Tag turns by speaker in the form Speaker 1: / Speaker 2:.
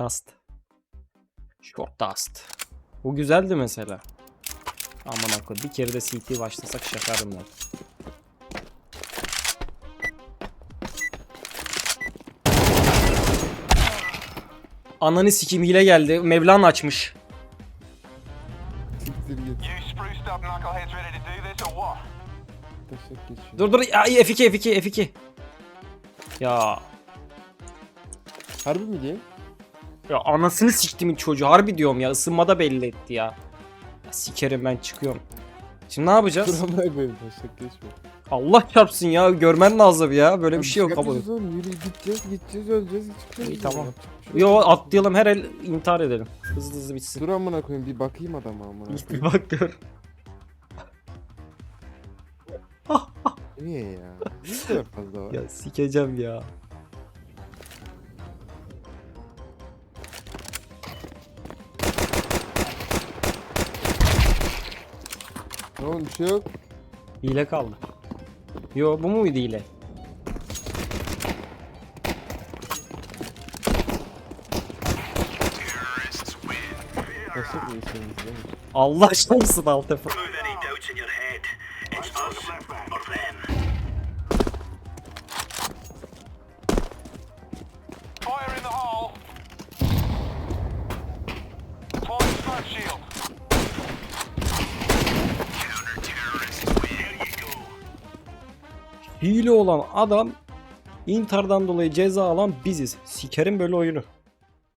Speaker 1: Dust. Short Dust. Bu güzeldi mesela. Aman akıllı. Bir kere de CT başlasak şakarım ben. Ananı sikim hile geldi. Mevlan açmış. Dur dur. Ya, F2 F2 F2. Ya.
Speaker 2: Harbi mi diye?
Speaker 1: Ya anasını siktimin çocuğu. Harbi diyorum ya. Isınmada belli etti ya. ya sikerim ben çıkıyorum. Şimdi ne yapacağız?
Speaker 2: Dur amına koyayım taşak geçme.
Speaker 1: Allah çarpsın ya. Görmen lazım ya. Böyle bir şey yok kabul.
Speaker 2: Yapacağız oğlum yürü gideceğiz gideceğiz öleceğiz çıkacağız.
Speaker 1: İyi, tamam.
Speaker 2: bir şey
Speaker 1: Yo atlayalım her el intihar edelim. Hızlı hızlı bitsin.
Speaker 2: Dur amına koyayım bir bakayım adama amına
Speaker 1: Bir
Speaker 2: koyayım.
Speaker 1: bak gör.
Speaker 2: Niye ya? Niye bu kadar fazla var?
Speaker 1: Ya sikeceğim ya.
Speaker 2: Tamam bir şey yok.
Speaker 1: Hile kaldı. Yo bu muydu hile?
Speaker 2: Taşak mı istiyorsunuz değil mi?
Speaker 1: Allah şansın alt
Speaker 3: them. Fire in the hole. Deploying smoke shield.
Speaker 1: Hile olan adam intihardan dolayı ceza alan biziz. Sikerim böyle oyunu.